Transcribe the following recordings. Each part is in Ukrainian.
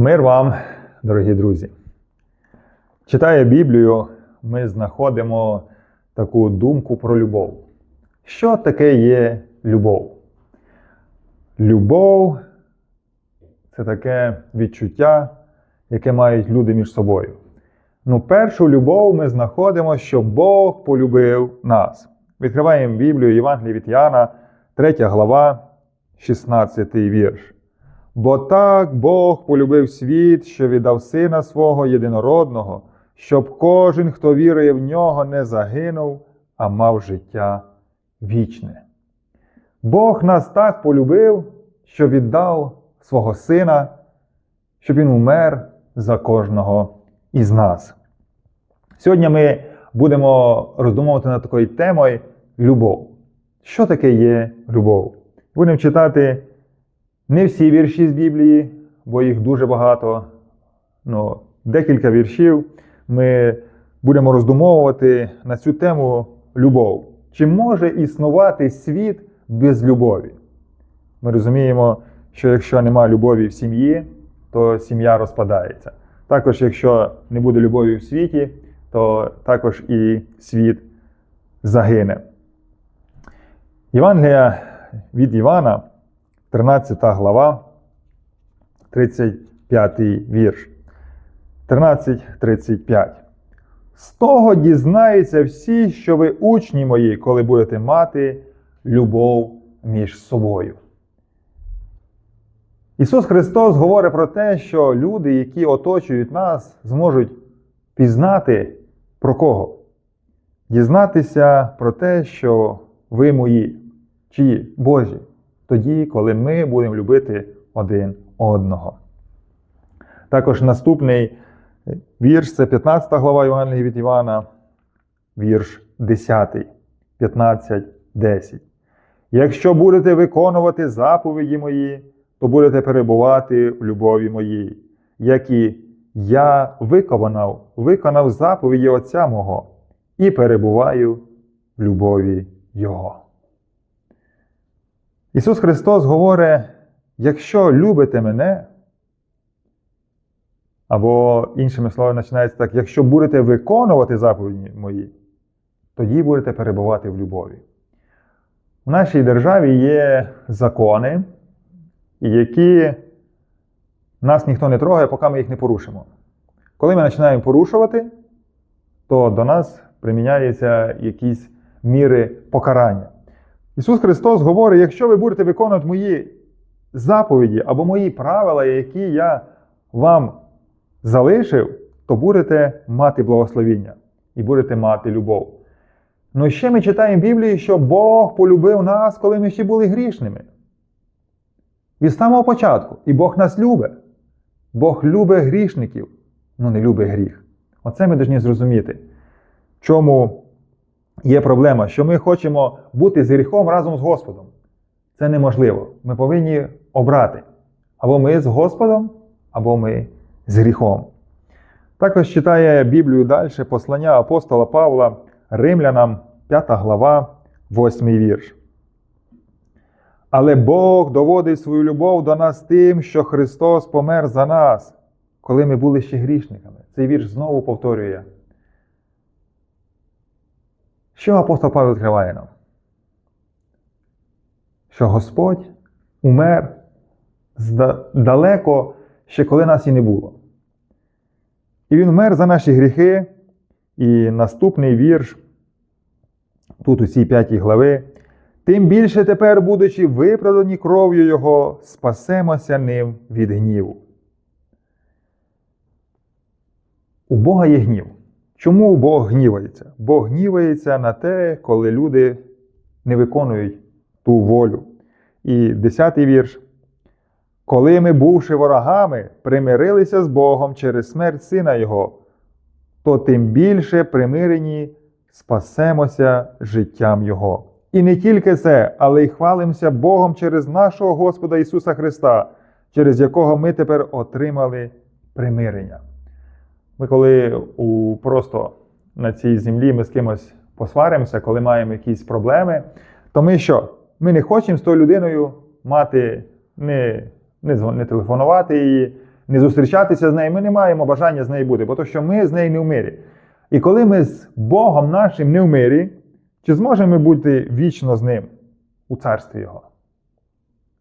Мир вам, дорогі друзі. Читає Біблію, ми знаходимо таку думку про любов. Що таке є любов? Любов це таке відчуття, яке мають люди між собою. Ну, першу любов ми знаходимо, що Бог полюбив нас. Відкриваємо Біблію Євангелія від Яна, 3 глава, 16 вірш. Бо так Бог полюбив світ, що віддав Сина свого єдинородного, щоб кожен, хто вірує в нього, не загинув, а мав життя вічне. Бог нас так полюбив, що віддав свого Сина, щоб Він умер за кожного із нас. Сьогодні ми будемо роздумувати над такою темою любов. Що таке є любов? Будемо читати не всі вірші з Біблії, бо їх дуже багато. Ну, декілька віршів ми будемо роздумовувати на цю тему любов. Чи може існувати світ без любові? Ми розуміємо, що якщо немає любові в сім'ї, то сім'я розпадається. Також, якщо не буде любові в світі, то також і світ загине. Євангелія від Івана, 13 глава, 35 вірш. 13.35. З того дізнаються всі, що ви учні мої, коли будете мати любов між собою. Ісус Христос говорить про те, що люди, які оточують нас, зможуть пізнати про кого? Дізнатися про те, що ви мої, чиї Божі, тоді, коли ми будемо любити один одного. Також наступний вірш це 15 глава Євангелія від Івана, вірш 10, 15, 10. Якщо будете виконувати заповіді мої, то будете перебувати в любові моїй, як і я виконав, виконав заповіді Отця мого і перебуваю в любові Його. Ісус Христос говорить: якщо любите мене, або іншими словами починається так: якщо будете виконувати заповіді мої, тоді будете перебувати в любові. У нашій державі є закони, які нас ніхто не трогає, поки ми їх не порушимо. Коли ми починаємо порушувати, то до нас приміняються якісь міри покарання. Ісус Христос говорить: якщо ви будете виконувати мої заповіді або мої правила, які я вам залишив, то будете мати благословіння і будете мати любов. Ну ще ми читаємо в Біблії, що Бог полюбив нас, коли ми ще були грішними. Від самого початку. І Бог нас любить. Бог любить грішників, але не любить гріх. Оце ми повинні зрозуміти. Чому є проблема, що ми хочемо бути з гріхом разом з Господом. Це неможливо. Ми повинні обрати. Або ми з Господом, або ми з гріхом. Також читає Біблію далі послання апостола Павла Римлянам, 5 глава, 8 вірш. Але Бог доводить свою любов до нас тим, що Христос помер за нас, коли ми були ще грішниками. Цей вірш знову повторює. Що апостол Павло відкриває нам? Що Господь умер далеко ще коли нас і не було. І Він умер за наші гріхи. І наступний вірш, тут у цій п'ятій глави, тим більше тепер, будучи виправдані кров'ю Його, спасемося ним від гніву. У Бога є гнів. Чому Бог гнівається? Бог гнівається на те, коли люди не виконують ту волю. І десятий вірш. Коли ми, бувши ворогами, примирилися з Богом через смерть Сина Його, то тим більше примирені спасемося життям Його. І не тільки це, але й хвалимося Богом через нашого Господа Ісуса Христа, через якого ми тепер отримали примирення. Ми коли у, просто на цій землі ми з кимось посваримося, коли маємо якісь проблеми, то ми що? Ми не хочемо з тою людиною мати, не, не, не телефонувати її, не зустрічатися з нею, ми не маємо бажання з нею бути, бо то, що ми з нею не в мирі. І коли ми з Богом нашим не в мирі, чи зможемо ми бути вічно з ним у царстві Його?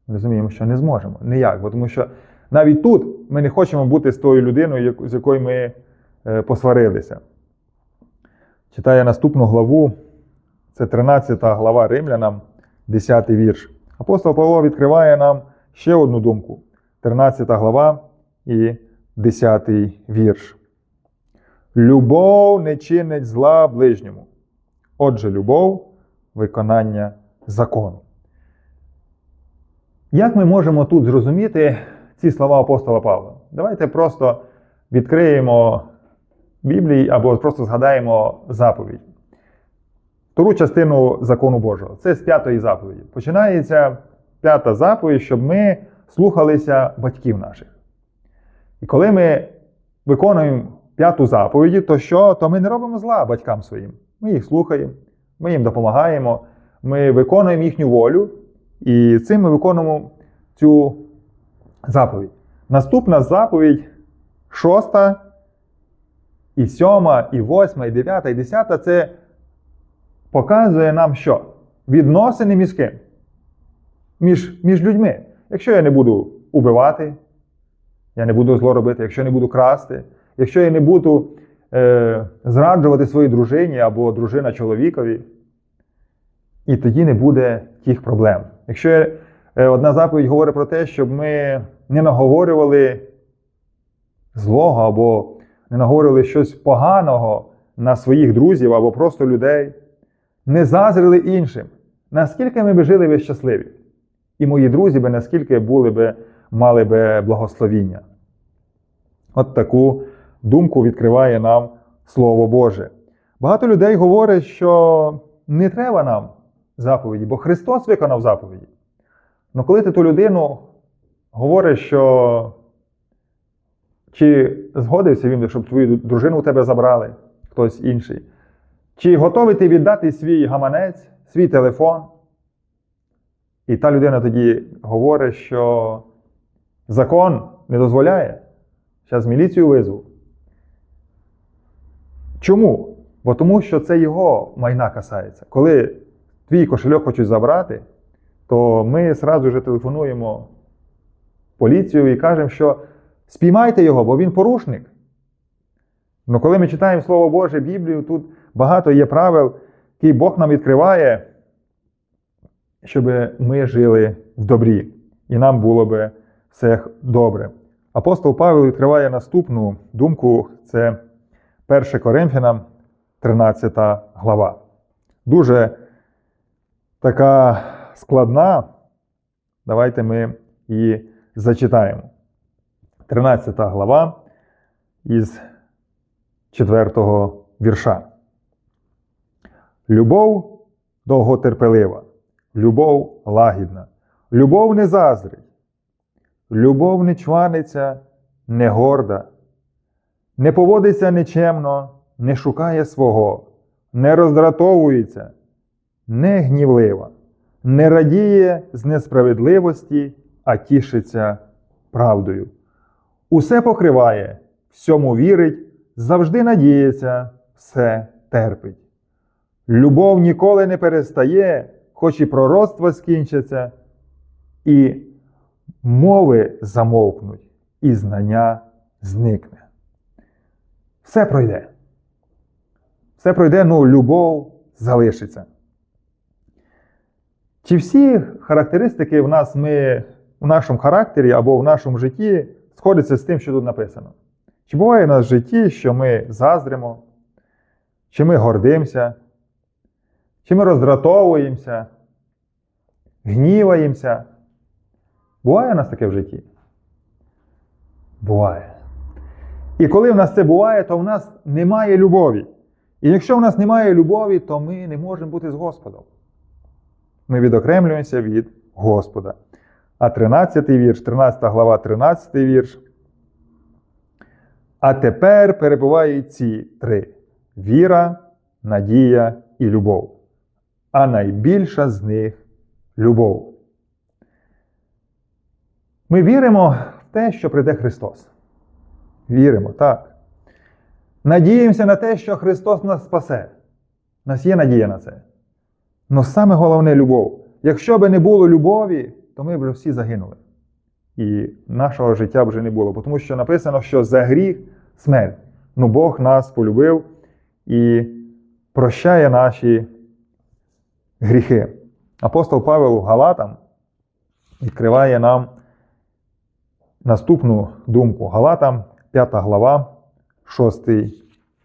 Розуміємо, що не зможемо. Ніяк. Бо тому що навіть тут ми не хочемо бути з тою людиною, з якою ми посварилися. Читає наступну главу, це 13 глава Римлянам, 10 вірш. Апостол Павло відкриває нам ще одну думку. 13 глава і 10 вірш. Любов не чинить зла ближньому. Отже, любов виконання закону. Як ми можемо тут зрозуміти ці слова апостола Павла? Давайте просто відкриємо Біблії або просто згадаємо заповідь. Втору частину закону Божого. Це з п'ятої заповіді. Починається п'ята заповідь, щоб ми слухалися батьків наших. І коли ми виконуємо п'яту заповіді, то що? То ми не робимо зла батькам своїм. Ми їх слухаємо, ми їм допомагаємо, ми виконуємо їхню волю, і цим ми виконуємо цю заповідь. Наступна заповідь шоста, і сьома, і восьма, і дев'ята, і десята це показує нам що? Відносини між ким? Між, між людьми. Якщо я не буду убивати, я не буду зло робити, якщо я не буду красти, якщо я не буду е, зраджувати своїй дружині або дружина чоловікові, і тоді не буде тих проблем. Якщо я, е, одна заповідь говорить про те, щоб ми не наговорювали злого або не наговорили щось поганого на своїх друзів або просто людей, не зазрили іншим, наскільки ми би жили би щасливі. І мої друзі би наскільки були би, мали би благословіння. От таку думку відкриває нам Слово Боже. Багато людей говорять, що не треба нам заповіді, бо Христос виконав заповіді. Але коли ти ту людину говориш, що чи згодився він, щоб твою дружину у тебе забрали хтось інший, чи готовий ти віддати свій гаманець, свій телефон? І та людина тоді говорить, що закон не дозволяє. Зараз міліцію визву. Чому? Бо тому, що це його майна касається. Коли твій кошельок хочуть забрати, то ми одразу ж телефонуємо поліцію і кажемо, що спіймайте його, бо він порушник. Ну, коли ми читаємо Слово Боже, Біблію, тут багато є правил, які Бог нам відкриває, щоб ми жили в добрі, і нам було би все добре. Апостол Павел відкриває наступну думку: це 1 Коринфянам, 13 глава. Дуже така складна. Давайте ми її зачитаємо. 13 глава із 4 вірша. Любов довготерпелива, любов лагідна, любов не заздрить, любов не чваниться, не горда, не поводиться нечемно, не шукає свого, не роздратовується, не гнівлива, не радіє з несправедливості, а тішиться правдою. Усе покриває, всьому вірить, завжди надіється, все терпить. Любов ніколи не перестає, хоч і пророцтва скінчаться, і мови замовкнуть, і знання зникне. Все пройде. Все пройде, ну любов залишиться. Чи всі характеристики в нас ми в нашому характері або в нашому житті сходяться з тим, що тут написано? Чи буває в нас в житті, що ми заздримо, чи ми гордимося, чи ми роздратовуємося, гніваємося? Буває у нас таке в житті? Буває. І коли в нас це буває, то в нас немає любові. І якщо в нас немає любові, то ми не можемо бути з Господом. Ми відокремлюємося від Господа. А 13 вірш, 13 глава, 13 вірш. А тепер перебувають ці три: віра, надія і любов. А найбільша з них любов. Ми віримо в те, що прийде Христос. Віримо, так. Надіємося на те, що Христос нас спасе. У нас є надія на це. Але саме головне любов. Якщо б не було любові, то ми вже всі загинули. І нашого життя вже не було. Тому що написано, що за гріх смерть. Ну Бог нас полюбив і прощає наші гріхи. Апостол Павел Галатам відкриває нам наступну думку. Галатам, 5 глава, 6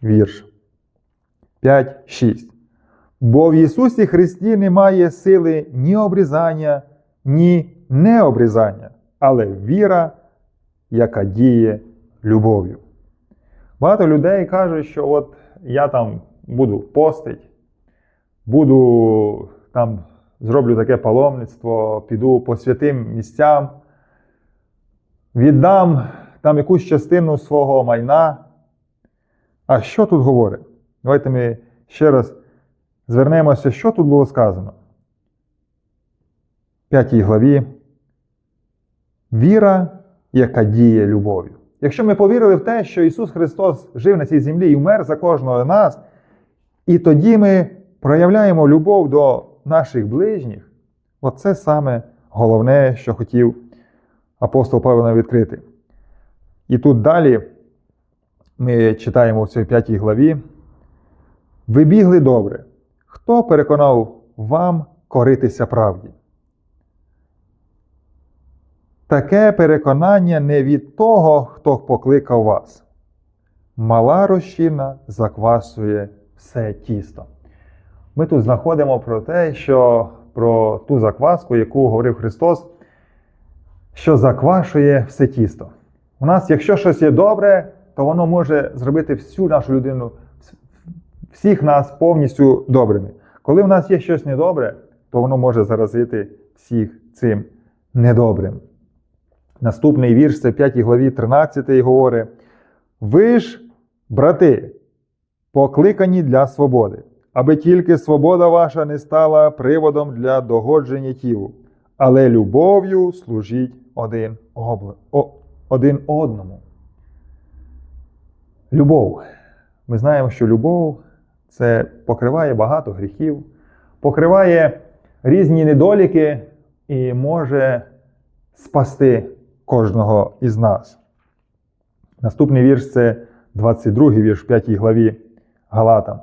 вірш. 5, 6. Бо в Ісусі Христі немає сили ні обрізання, ні необрізання, але віра, яка діє любов'ю. Багато людей кажуть, що от я там буду постить, буду там зроблю таке паломництво, піду по святим місцям, віддам там якусь частину свого майна. А що тут говорить? Давайте ми ще раз звернемося, що тут було сказано. В п'ятій главі. Віра, яка діє любов'ю. Якщо ми повірили в те, що Ісус Христос жив на цій землі і вмер за кожного з нас, і тоді ми проявляємо любов до наших ближніх, оце саме головне, що хотів апостол Павло відкрити. І тут далі ми читаємо в цій п'ятій главі. Ви бігли добре. Хто переконав вам коритися правді? Таке переконання не від того, хто покликав вас. Мала розчина заквасує все тісто. Ми тут знаходимо про те, що про ту закваску, яку говорив Христос, що заквашує все тісто. У нас, якщо щось є добре, то воно може зробити всю нашу людину, всіх нас повністю добрими. Коли в нас є щось недобре, то воно може заразити всіх цим недобрим. Наступний вірш, це 5 главі 13 говорить: Ви ж, брати, покликані для свободи, аби тільки свобода ваша не стала приводом для догодження тілу, але любов'ю служіть один, обла... Один одному. Любов. Ми знаємо, що любов це покриває багато гріхів, покриває різні недоліки і може спасти кожного із нас. Наступний вірш це 22 вірш в 5 главі Галатам.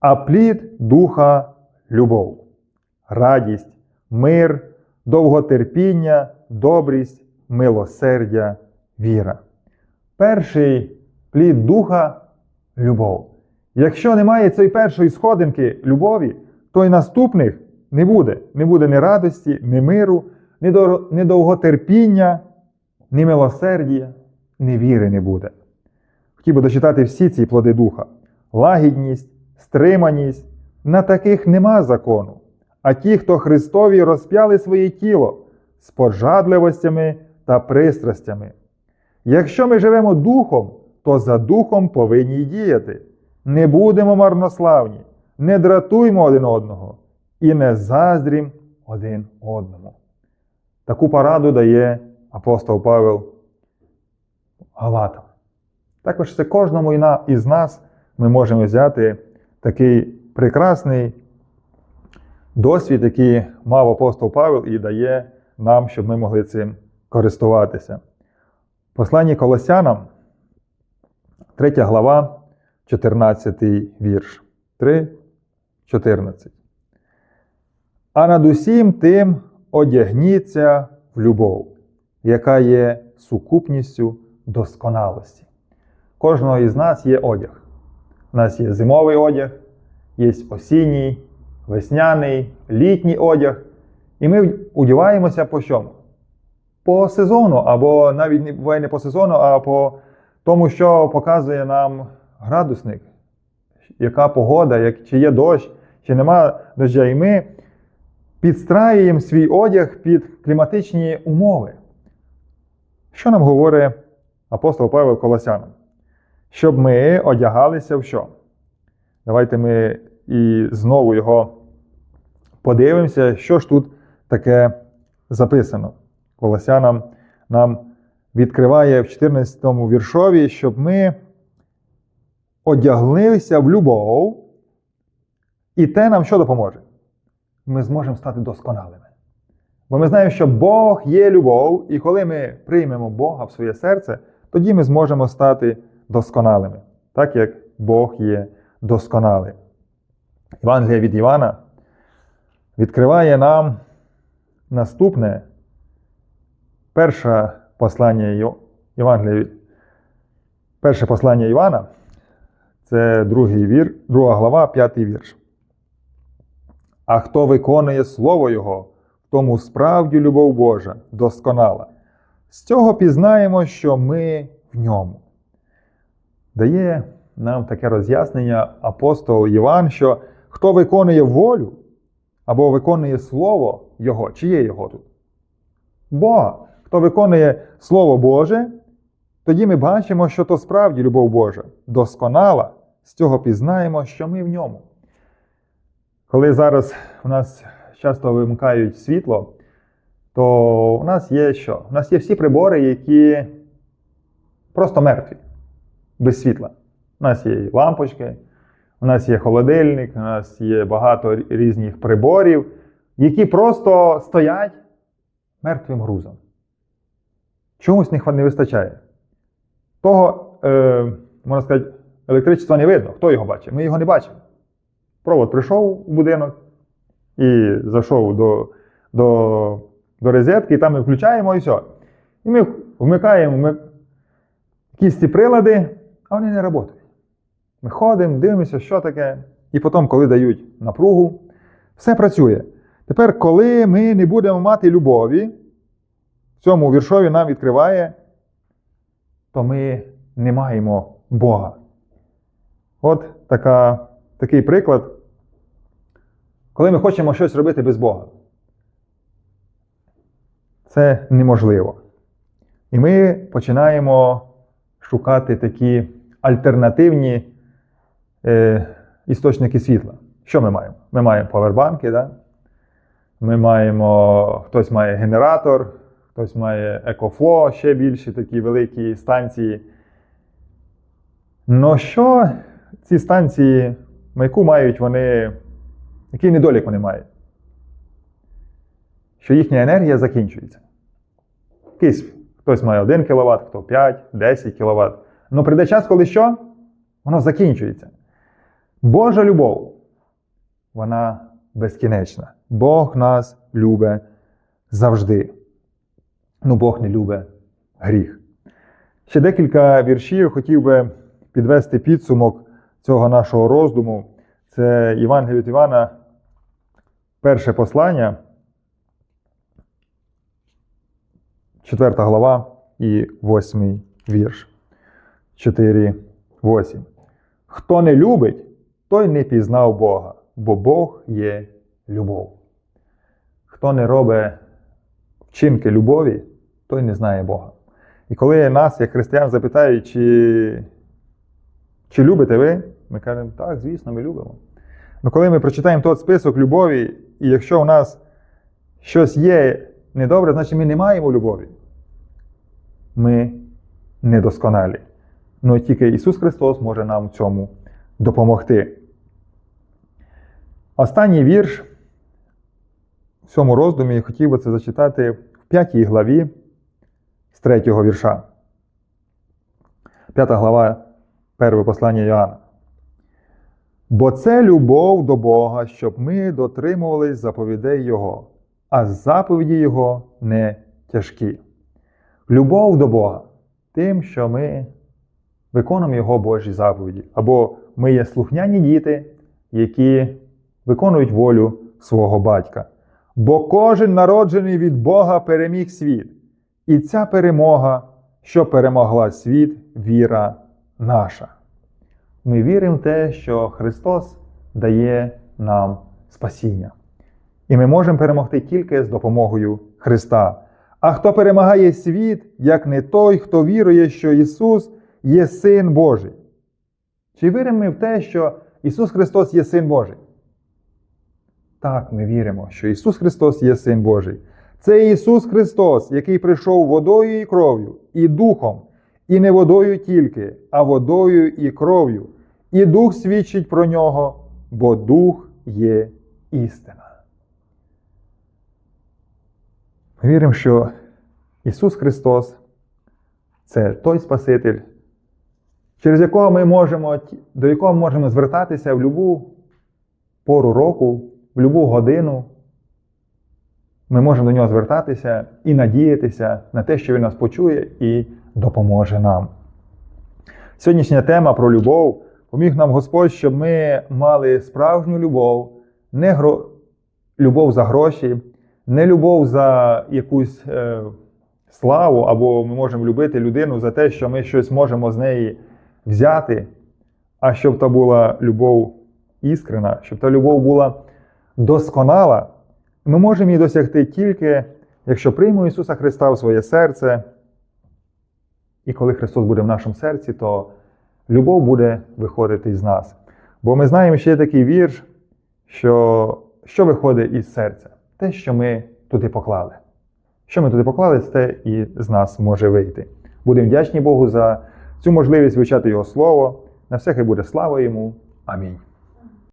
А плід духа любов, радість, мир, довготерпіння, добрість, милосердя, віра. Перший плід духа любов. Якщо немає цієї першої сходинки любові, то й наступних не буде. Не буде ні радості, ні миру, ні довготерпіння, ні милосердя, ні віри не буде. Хотів би дочитати всі ці плоди духа: лагідність, стриманість. На таких нема закону. А ті, хто Христові розп'яли своє тіло з пожадливостями та пристрастями. Якщо ми живемо духом, то за духом повинні діяти. Не будемо марнославні, не дратуймо один одного і не заздрім один одному. Таку пораду дає апостол Павел Галатам. Також це кожному із нас ми можемо взяти такий прекрасний досвід, який мав апостол Павел і дає нам, щоб ми могли цим користуватися. Посланні Колосянам, 3 глава, 14 вірш. 3, 14. А над усім тим одягніться в любов, яка є сукупністю досконалості. Кожного із нас є одяг. У нас є зимовий одяг, є осінній, весняний, літній одяг. І ми одягаємося по чому? По сезону, або навіть не по сезону, а по тому, що показує нам градусник, яка погода, як, чи є дощ, чи нема доща. І ми підстраюємо свій одяг під кліматичні умови. Що нам говорить апостол Павел Колосянам? Щоб ми одягалися в що? Давайте ми і знову його подивимося, що ж тут таке записано. Колосянам нам відкриває в 14 віршові, щоб ми одяглися в любов, і те нам що допоможе? Ми зможемо стати досконалими. Бо ми знаємо, що Бог є любов, і коли ми приймемо Бога в своє серце, тоді ми зможемо стати досконалими, так як Бог є досконалий. Євангелія від Івана відкриває нам наступне перше послання Євангелія перше послання Івана, це другий вір, друга глава, п'ятий вірш. А хто виконує Слово Його, тому справді любов Божа досконала. З цього пізнаємо, що ми в ньому. Дає нам таке роз'яснення апостол Іван, що хто виконує волю або виконує Слово Його, чиє Його тут? Бога. Хто виконує Слово Боже, тоді ми бачимо, що то справді любов Божа досконала. З цього пізнаємо, що ми в ньому. Коли зараз у нас часто вимикають світло, то у нас є що? У нас є всі прибори, які просто мертві, без світла. У нас є лампочки, у нас є холодильник, у нас є багато різних приборів, які просто стоять мертвим грузом. Чомусь хва- не вистачає. Того, е, можна сказати, електричества не видно. Хто його бачить? Ми його не бачимо. Провод прийшов у будинок і зайшов до, до, до розетки, і там ми включаємо і все. І ми вмикаємо ми, якісь ці прилади, а вони не працюють. Ми ходимо, дивимося, що таке. І потім, коли дають напругу, все працює. Тепер, коли ми не будемо мати любові, в цьому віршові нам відкриває, то ми не маємо Бога. От така, такий приклад, коли ми хочемо щось робити без Бога. Це неможливо. І ми починаємо шукати такі альтернативні е, істочники світла. Що ми маємо? Ми маємо повербанки, да? ми маємо, хтось має генератор, хтось має екофло, ще більші такі великі станції. Ну що ці станції, яку мають вони, який недолік вони мають? Що їхня енергія закінчується. Якийсь, хтось має 1 кВт, хто 5, 10 кВт. Ну прийде час, коли що? Воно закінчується. Божа любов, вона безкінечна. Бог нас любить завжди. Ну, Бог не любить гріх. Ще декілька віршів хотів би підвести підсумок цього нашого роздуму. Це Євангелія від Івана, перше послання, 4 глава і 8 вірш. 4, 8. Хто не любить, той не пізнав Бога, бо Бог є любов. Хто не робить вчинки любові, той не знає Бога. І коли нас, як християн, запитають, чи, чи любите ви, ми кажемо, так, звісно, ми любимо. Ну коли ми прочитаємо той список любові, і якщо у нас щось є недобре, значить ми не маємо любові. Ми недосконалі. Ну тільки Ісус Христос може нам в цьому допомогти. Останній вірш в цьому роздумі я хотів би це зачитати в п'ятій главі з третього вірша. П'ята глава перше послання Йоанна. Бо це любов до Бога, щоб ми дотримувались заповідей Його, а заповіді Його не тяжкі. Любов до Бога тим, що ми виконуємо Його Божі заповіді, або ми є слухняні діти, які виконують волю свого батька. Бо кожен народжений від Бога переміг світ. І ця перемога, що перемогла світ, віра наша. Ми віримо в те, що Христос дає нам спасіння. І ми можемо перемогти тільки з допомогою Христа. А хто перемагає світ, як не той, хто вірує, що Ісус є Син Божий. Чи віримо ми в те, що Ісус Христос є Син Божий? Так, ми віримо, що Ісус Христос є Син Божий. Це Ісус Христос, який прийшов водою і кров'ю, і духом, і не водою тільки, а водою і кров'ю. І Дух свідчить про нього, бо Дух є істина. Ми віримо, що Ісус Христос це той Спаситель, через якого ми можемо, до якого ми можемо звертатися в будь-яку пору року, в будь-яку годину. Ми можемо до нього звертатися і надіятися на те, що Він нас почує і допоможе нам. Сьогоднішня тема про любов поміг нам Господь, щоб ми мали справжню любов, не гро... любов за гроші, не любов за якусь е, славу, або ми можемо любити людину за те, що ми щось можемо з неї взяти, а щоб та була любов іскрена, щоб та любов була досконала. Ми можемо її досягти тільки, якщо приймемо Ісуса Христа в своє серце. І коли Христос буде в нашому серці, то любов буде виходити з нас. Бо ми знаємо ще такий вірш, що що виходить із серця? Те, що ми туди поклали. Що ми туди поклали, те і з нас може вийти. Будемо вдячні Богу за цю можливість вивчати Його Слово. На все хай буде слава йому. Амінь.